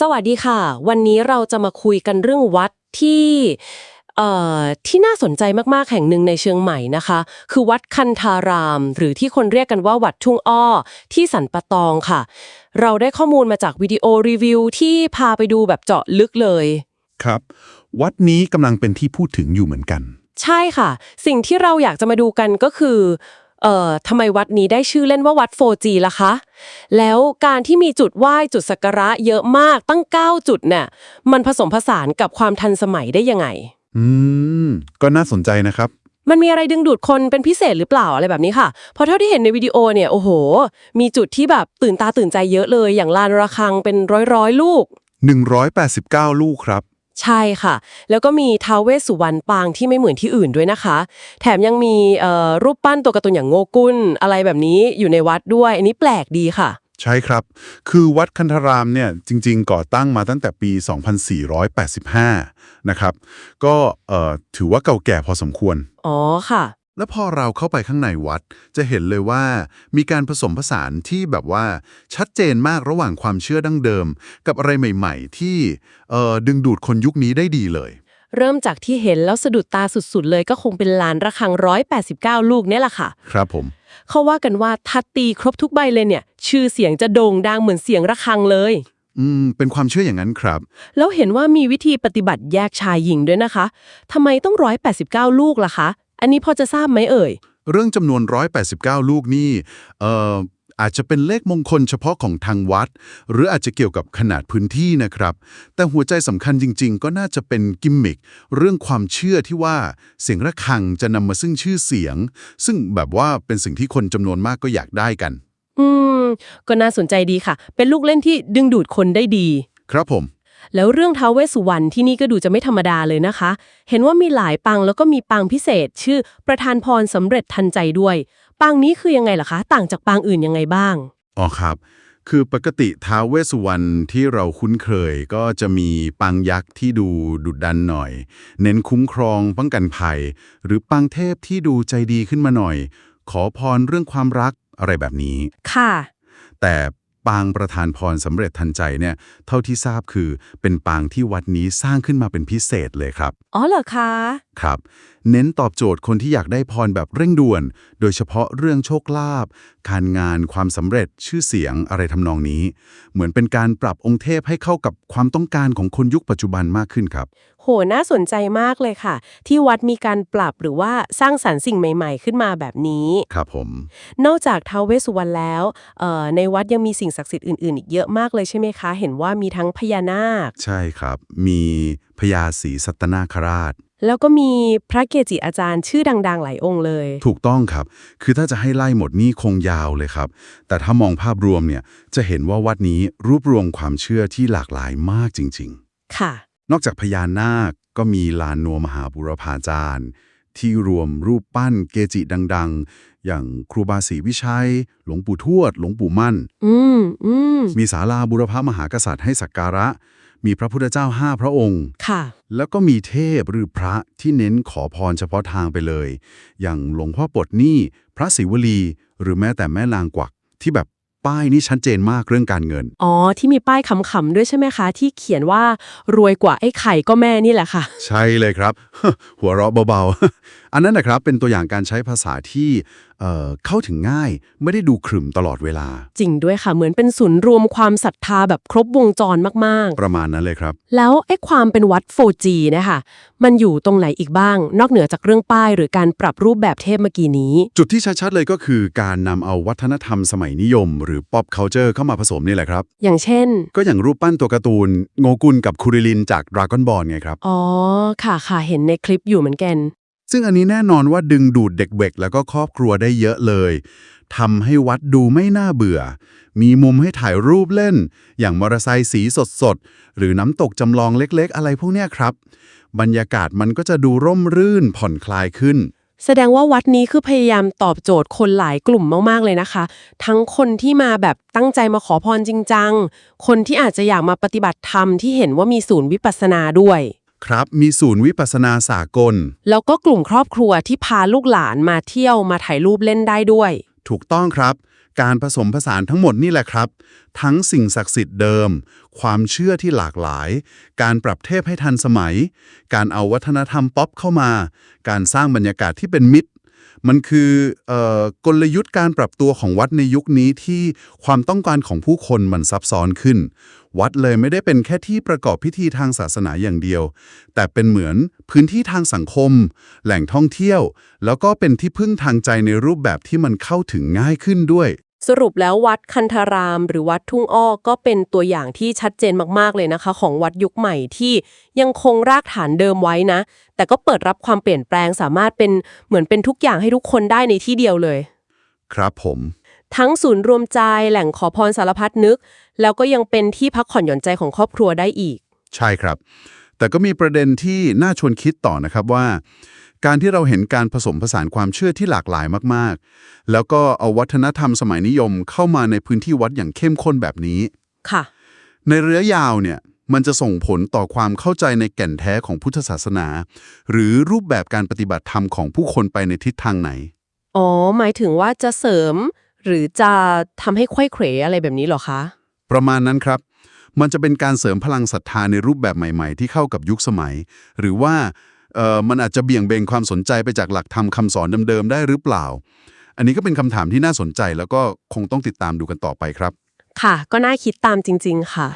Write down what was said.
สวัสดีค่ะ วันนี้เราจะมาคุยกันเรื่องวัดที่เอ่อที่น่าสนใจมากๆ แห่งหนึ่งในเชียงใหม่นะคะ คือวัดคันธาราม หรือที่คนเรียกกันว่าวัดทุ่งอ้อ ที่สันปะตองค่ะ เราได้ข้อมูลมาจากวิดีโอรีวิวที่พาไปดูแบบเจาะลึกเลย ครับ วัดนี้กำลังเป็นที่พูดถึงอยู่เหมือนกัน ใช่ค่ะ สิ่งที่เราอยากจะมาดูกันก็คือ เอ่อทำไมวัดนี้ได้ชื่อเล่นว่าวัด 4G ล่ะคะ แล้วการที่มีจุดไหว้จุดสักการะเยอะมากตั้ง 9 จุดเนี่ยมันผสมผสานกับความทันสมัยได้ยังไง อืม ก็น่าสนใจนะครับ มันมีอะไรดึงดูดคนเป็นพิเศษหรือเปล่าอะไรแบบนี้ค่ะ เพราะเท่าที่เห็นในวิดีโอเนี่ยโอ้โห มีจุดที่แบบตื่นตาตื่นใจเยอะเลย อย่างลานระฆังเป็นร้อยร้อยๆลูก 189 ลูกครับ ใช่ค่ะ แล้วก็มีท้าวเวสสุวรรณปางที่ไม่เหมือนที่อื่นด้วยนะคะ แถมยังมีเอ่อรูปปั้นตัวการ์ตูนอย่างโงกุลอะไรแบบนี้อยู่ในวัดด้วย อันนี้แปลกดีค่ะ ใช่ครับ คือวัดคันธารามเนี่ยจริง ๆ ก่อตั้งมาตั้งแต่ปี 2485 นะครับ ก็เอ่อถือว่าเก่าแก่พอสมควร อ๋อค่ะ แล้วพอเราเข้าไปข้างในวัด จะเห็นเลยว่ามีการผสมผสานที่แบบว่าชัดเจนมากระหว่างความเชื่อดั้งเดิม กับอะไรใหม่ ๆ ที่เอ่อดึงดูดคนยุคนี้ได้ดีเลย เริ่มจากที่เห็นแล้วสะดุดตาสุดๆ เลยก็คงเป็นลานระฆัง 189 ลูกเนี่ยแหละค่ะ ครับผม เขาว่ากันว่าถ้าตีครบทุกใบเลยเนี่ย ชื่อเสียงจะโด่งดังเหมือนเสียงระฆังเลย อืม เป็นความเชื่ออย่างนั้นครับ แล้วเห็นว่ามีวิธีปฏิบัติแยกชายหญิงด้วยนะคะทำไมต้อง 189 ลูกล่ะคะ อันนี้พอจะทราบไหมเอ่ย เรื่องจำนวน 189 ลูกนี่เอ่ออาจจะเป็นเลขมงคลเฉพาะของทางวัด หรืออาจจะเกี่ยวกับขนาดพื้นที่นะครับ แต่หัวใจสำคัญจริง ๆ ก็น่าจะเป็นกิมมิคเรื่องความเชื่อที่ว่าเสียงระฆังจะนำมาซึ่งชื่อเสียง ซึ่งแบบว่าเป็นสิ่งที่คนจำนวนมากก็อยากได้กัน อืม ก็น่าสนใจดีค่ะ เป็นลูกเล่นที่ดึงดูดคนได้ดี ครับผม แล้วเรื่องท้าวเวสสุวรรณที่นี่ก็ดูจะไม่ธรรมดาเลยนะคะ เห็นว่ามีหลายปางแล้วก็มีปางพิเศษ ชื่อประธานพรสำเร็จทันใจด้วยปางนี้คือยังไงล่ะคะ ต่างจากปางอื่นยังไงบ้าง อ๋อครับ คือปกติท้าวเวสสุวรรณที่เราคุ้นเคยก็จะมีปางยักษ์ที่ดูดุดันหน่อย เน้นคุ้มครองป้องกันภัย หรือปางเทพที่ดูใจดีขึ้นมาหน่อย ขอพรเรื่องความรักอะไรแบบนี้ ค่ะ แต่ ปางประธานพรสำเร็จทันใจเนี่ยเท่าที่ทราบคือเป็นปางที่วัดนี้สร้างขึ้นมาเป็นพิเศษเลยครับ อ๋อเหรอคะ ครับ เน้นตอบโจทย์คนที่อยากได้พรแบบเร่งด่วน โดยเฉพาะเรื่องโชคลาภการงานความสำเร็จชื่อเสียงอะไรทำนองนี้ เหมือนเป็นการปรับองค์เทพให้เข้ากับความต้องการของคนยุคปัจจุบันมากขึ้นครับ โห น่าสนใจมากเลยค่ะ ที่วัดมีการปรับหรือว่าสร้างสรรค์สิ่งใหม่ ๆ ขึ้นมาแบบนี้ ครับผม นอกจากท้าวเวสสุวรรณแล้วเอ่อในวัดยังมีสิ่งศักดิ์สิทธิ์อื่นๆ อีกเยอะมากเลยใช่ไหมคะ เห็นว่ามีทั้งพญานาค ใช่ครับ มีพญาศรีสัตนาคราช แล้วก็มีพระเกจิอาจารย์ชื่อดัง ๆ หลายองค์เลย ถูกต้องครับ คือถ้าจะให้ไล่หมดนี่คงยาวเลยครับ แต่ถ้ามองภาพรวมเนี่ยจะเห็นว่าวัดนี้รวบรวมความเชื่อที่หลากหลายมากจริง ค่ะ ๆ นอกจากพญานาคก็มีลานนัวมหาบุรพาจารย์ ที่รวมรูปปั้นเกจิดัง ๆ อย่างครูบาศรีวิชัย หลวงปู่ทวด หลวงปู่มั่น อืมอืมมีศาลาบุรพมหากษัตริย์ให้สักการะ มีพระพุทธเจ้าห้าพระองค์ค่ะแล้วก็มีเทพหรือพระที่เน้นขอพรเฉพาะทางไปเลย อย่างหลวงพ่อปลดหนี้พระศิวลี หรือแม้แต่แม่นางกวักที่แบบป้ายนี่ชัดเจนมากเรื่องการเงิน อ๋อ ที่มีป้ายขำๆด้วยใช่ไหมคะ ที่เขียนว่ารวยกว่าไอ้ไข่ก็แม่นี่แหละค่ะ ใช่เลยครับ หัวเราะเบาๆอันนั้นนะครับเป็นตัวอย่างการใช้ภาษาที่เอ่อเข้าถึงง่าย ไม่ได้ดูขรึมตลอดเวลา จริงด้วยค่ะเหมือนเป็นศูนย์รวมความศรัทธาแบบครบวงจรมากๆ ประมาณนั้นเลยครับ แล้วไอ้ความเป็นวัด 4G เนะคะมันอยู่ตรงไหนอีกบ้าง นอกเหนือจากเรื่องป้ายหรือการปรับรูปแบบเทพเมื่อกี้นี้ จุดที่ชัดๆเลยก็คือการนำเอาวัฒนธรรมสมัยนิยม หรือ pop culture เข้ามาผสมนี่แหละครับ อย่างเช่น ก็อย่างรูปปั้นตัวการ์ตูนโงกุลกับคูริลินจาก Dragon Ball ไงครับอ๋อค่ะค่ะเห็นในคลิปอยู่เหมือนกัน ซึ่งอันนี้แน่นอนว่าดึงดูดเด็กเวกแล้วก็ครอบครัวได้เยอะเลยทำให้วัดดูไม่น่าเบื่อ มีมุมให้ถ่ายรูปเล่น อย่างมอเตอร์ไซค์สีสดๆ หรือน้ำตกจำลองเล็กๆ อะไรพวกเนี้ยครับ บรรยากาศมันก็จะดูร่มรื่นผ่อนคลายขึ้น แสดงว่าวัดนี้คือพยายามตอบโจทย์คนหลายกลุ่มมากๆเลยนะคะ ทั้งคนที่มาแบบตั้งใจมาขอพรจริงจัง คนที่อาจจะอยากมาปฏิบัติธรรมที่เห็นว่ามีศูนย์วิปัสสนาด้วย ครับ มีศูนย์วิปัสสนาสากล แล้วก็กลุ่มครอบครัวที่พาลูกหลานมาเที่ยวมาถ่ายรูปเล่นได้ด้วย ถูกต้องครับ การผสมผสานทั้งหมดนี่แหละครับ ทั้งสิ่งศักดิ์สิทธิ์เดิม ความเชื่อที่หลากหลาย การปรับเทพให้ทันสมัย การเอาวัฒนธรรมป๊อปเข้ามา การสร้างบรรยากาศที่เป็นมิตร มันคืออกลยุทธ์การปรับตัวของวัดในยุคนี้ที่ความต้องการของผู้คนมันซับซ้อนขึ้น วัดเลยไม่ได้เป็นแค่ที่ประกอบพิธีทางศาสนาอย่างเดียว แต่เป็นเหมือนพื้นที่ทางสังคม แหล่งท่องเที่ยว แล้วก็เป็นที่พึ่งทางใจในรูปแบบที่มันเข้าถึงง่ายขึ้นด้วย สรุปแล้ววัดคันธาราม หรือวัดทุ่งอ้อก็เป็นตัวอย่างที่ชัดเจนมากๆเลยนะคะ ของวัดยุคใหม่ที่ยังคงรากฐานเดิมไว้นะ แต่ก็เปิดรับความเปลี่ยนแปลงสามารถเป็นเหมือนเป็นทุกอย่างให้ทุกคนได้ในที่เดียวเลย ครับผม ทั้งศูนย์รวมใจแหล่งขอพรสารพัดนึก แล้วก็ยังเป็นที่พักผ่อนหย่อนใจของครอบครัวได้อีก ใช่ครับ แต่ก็มีประเด็นที่น่าชวนคิดต่อนะครับว่า การที่เราเห็นการผสมผสานความเชื่อที่หลากหลายมากๆ แล้วก็เอาวัฒนธรรมสมัยนิยมเข้ามาในพื้นที่วัดอย่างเข้มข้นแบบนี้ ค่ะ ในระยะยาวเนี่ยมันจะส่งผลต่อความเข้าใจในแก่นแท้ของพุทธศาสนา หรือรูปแบบการปฏิบัติธรรมของผู้คนไปในทิศทางไหน อ๋อ หมายถึงว่าจะเสริม หรือจะทำให้ควยเขวอะไรแบบนี้เหรอคะ ประมาณนั้นครับ มันจะเป็นการเสริมพลังศรัทธาในรูปแบบใหม่ ๆ ที่เข้ากับยุคสมัย หรือว่าเอ่อ มันอาจจะเบี่ยงเบนความสนใจไปจากหลักธรรมคำสอนเดิมๆได้หรือเปล่า อันนี้ก็เป็นคำถามที่น่าสนใจแล้วก็คงต้องติดตามดูกันต่อไปครับ ค่ะ ก็น่าคิดตามจริง ๆ ค่ะ